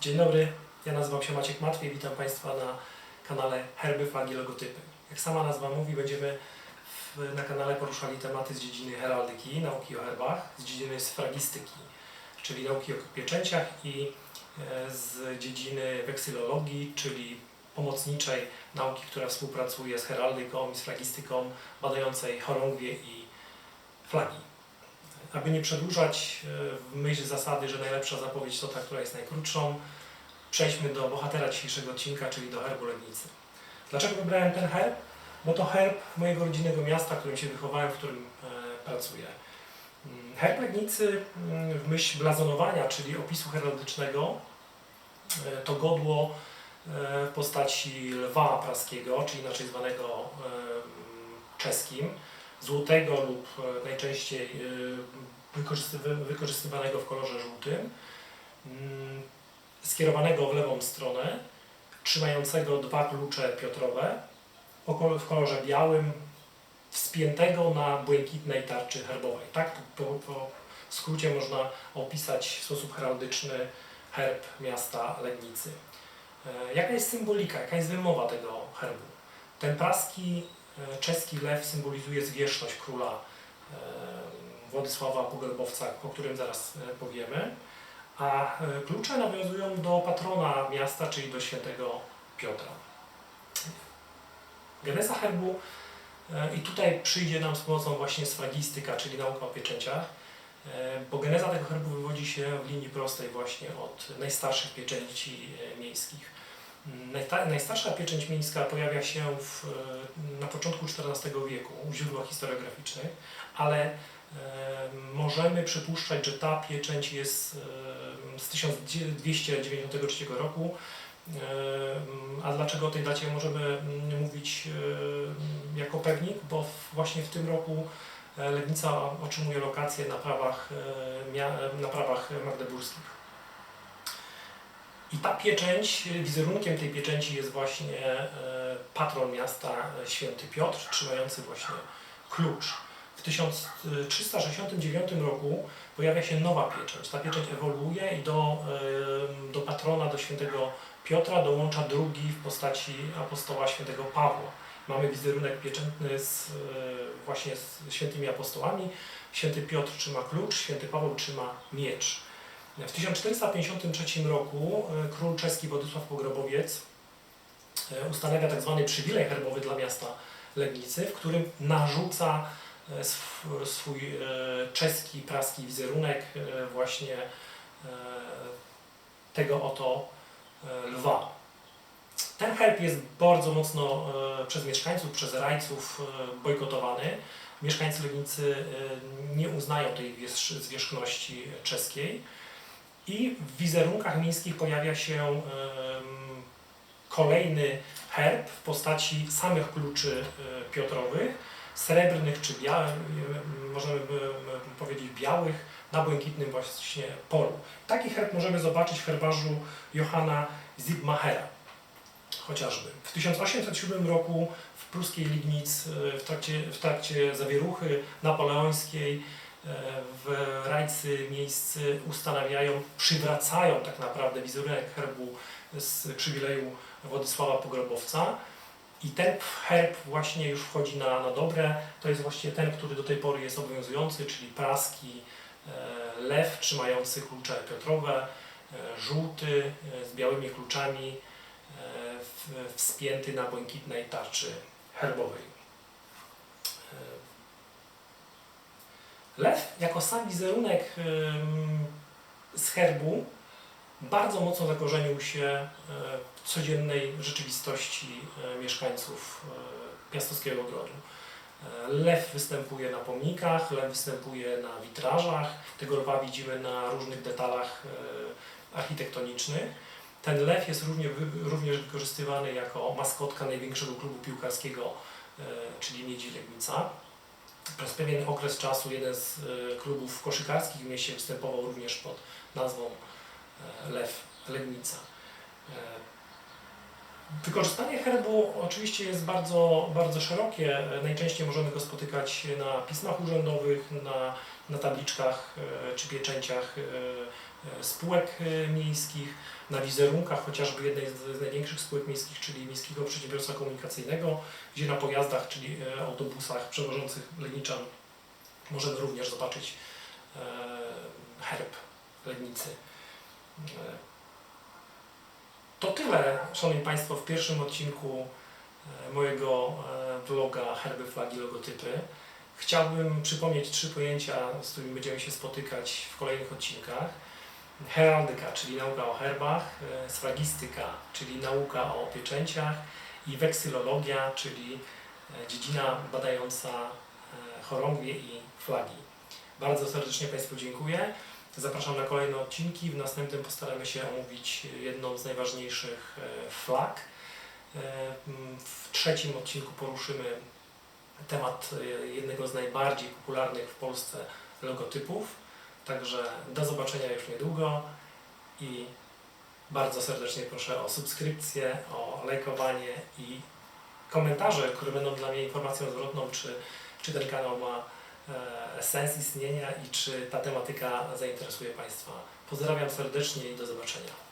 Dzień dobry, ja nazywam się Maciek Matwiej, witam Państwa na kanale Herby, Flagi, Logotypy. Jak sama nazwa mówi, będziemy w, na kanale poruszali tematy z dziedziny heraldyki, nauki o herbach, z dziedziny sfragistyki, czyli nauki o pieczęciach i e, z dziedziny weksylologii, czyli pomocniczej nauki, która współpracuje z heraldyką i sfragistyką, badającej chorągwie i flagi. Aby nie przedłużać, e, w myśl zasady, że najlepsza zapowiedź to ta, która jest najkrótszą, przejdźmy do bohatera dzisiejszego odcinka, czyli do herbu Legnicy. Dlaczego wybrałem ten herb? Bo to herb mojego rodzinnego miasta, w którym się wychowałem, w którym e, pracuję. Mm, Herb Legnicy mm, w myśl blazonowania, czyli opisu heraldycznego, e, to godło w postaci lwa praskiego, czy inaczej zwanego czeskim, złotego lub e, najczęściej e, wykorzystywa- wykorzystywanego w kolorze żółtym, mm, skierowanego w lewą stronę, trzymającego dwa klucze piotrowe, w kolorze białym, wspiętego na błękitnej tarczy herbowej. Tak po, po skrócie można opisać w sposób heraldyczny herb miasta Legnicy. E, Jaka jest symbolika, jaka jest wymowa tego herbu? Ten praski czeski lew symbolizuje zwierzchność króla e, Władysława Pogrebowca, o którym zaraz e, powiemy, a e, klucze nawiązują do patrona miasta, czyli do świętego Piotra. Geneza herbu e, i tutaj przyjdzie nam z pomocą właśnie sfragistyka, czyli nauka o pieczęciach, e, bo geneza tego herbu wywodzi się w linii prostej właśnie od najstarszych pieczęci e, miejskich. Najstarsza pieczęć miejska pojawia się w, e, na początku XIV wieku w źródłach historiograficznych, ale e, możemy przypuszczać, że ta pieczęć jest e, z 1293 roku. A dlaczego o tej dacie możemy mm, mówić jako pewnik? Bo właśnie w tym roku Legnica otrzymuje lokację na prawach, na prawach magdeburskich. I ta pieczęć, wizerunkiem tej pieczęci jest właśnie e, patron miasta, e, święty Piotr, trzymający właśnie klucz. W 1369 roku pojawia się nowa pieczęć. Ta pieczęć ewoluuje i do, do patrona, do świętego Piotra dołącza drugi w postaci apostoła świętego Pawła. Mamy wizerunek pieczętny z, e, właśnie z świętymi apostołami. Święty Piotr trzyma klucz, święty Paweł trzyma miecz. W 1453 roku e, król czeski Władysław Pogrobowiec e, ustanawia tak zwany przywilej herbowy dla miasta Legnicy, w którym narzuca e, sw- swój czeski, praski wizerunek właśnie tego oto lwa. Ten herb jest bardzo mocno przez mieszkańców, przez rajców bojkotowany. Mieszkańcy Legnicy nie uznają tej wierzch- zwierzchności czeskiej i w wizerunkach miejskich pojawia się kolejny herb w postaci samych kluczy e, piotrowych, srebrnych czy białych, możemy by, by powiedzieć białych, na błękitnym właśnie polu. Taki herb możemy zobaczyć w herbarzu Johanna Zibmachera chociażby. W 1807 roku w pruskiej Lignic e, w trakcie, w trakcie zawieruchy napoleońskiej e, w rajcy miejscy ustanawiają, przywracają tak naprawdę wizerunek herbu z przywileju Władysława Pogrobowca. I ten herb właśnie już wchodzi na, na dobre. To jest właśnie ten, który do tej pory jest obowiązujący, czyli praski e, lew trzymający klucze piotrowe, e, żółty e, z białymi kluczami, e, wspięty na błękitnej tarczy herbowej. Lew jako sam wizerunek z herbu bardzo mocno zakorzenił się e, w codziennej rzeczywistości e, mieszkańców e, Piastowskiego Grodu. E, Lew występuje na pomnikach, lew występuje na witrażach. Tego lwa widzimy na różnych detalach architektonicznych. Ten lew jest również, również wykorzystywany jako maskotka największego klubu piłkarskiego, czyli Miedzi Legnica. Przez pewien okres czasu jeden z e, klubów koszykarskich w mieście występował również pod nazwą e, Lew Legnica. Wykorzystanie herbu oczywiście jest bardzo, bardzo szerokie. Najczęściej możemy go spotykać na pismach urzędowych, na na tabliczkach e, czy pieczęciach e, e, spółek miejskich, na wizerunkach chociażby jednej z największych spółek miejskich, czyli Miejskiego Przedsiębiorstwa Komunikacyjnego, gdzie na pojazdach, czyli autobusach przewożących Legniczan możemy również zobaczyć herb Legnicy. To tyle, Szanowni Państwo, w pierwszym odcinku e, mojego e, vloga Herby, Flagi, Logotypy. Chciałbym przypomnieć trzy pojęcia, z którymi będziemy się spotykać w kolejnych odcinkach. Heraldyka, czyli nauka o herbach, e, swagistyka, czyli nauka o pieczęciach i weksylologia, czyli dziedzina badająca chorągwie i flagi. Bardzo serdecznie Państwu dziękuję. Zapraszam na kolejne odcinki. W następnym postaramy się omówić jedną z najważniejszych e, flag. E, W trzecim odcinku poruszymy temat e, jednego z najbardziej popularnych w Polsce logotypów. Także do zobaczenia już niedługo i bardzo serdecznie proszę o subskrypcję, o lajkowanie i komentarze, które będą dla mnie informacją zwrotną, czy, czy ten kanał ma sens istnienia i czy ta tematyka zainteresuje Państwa. Pozdrawiam serdecznie i do zobaczenia.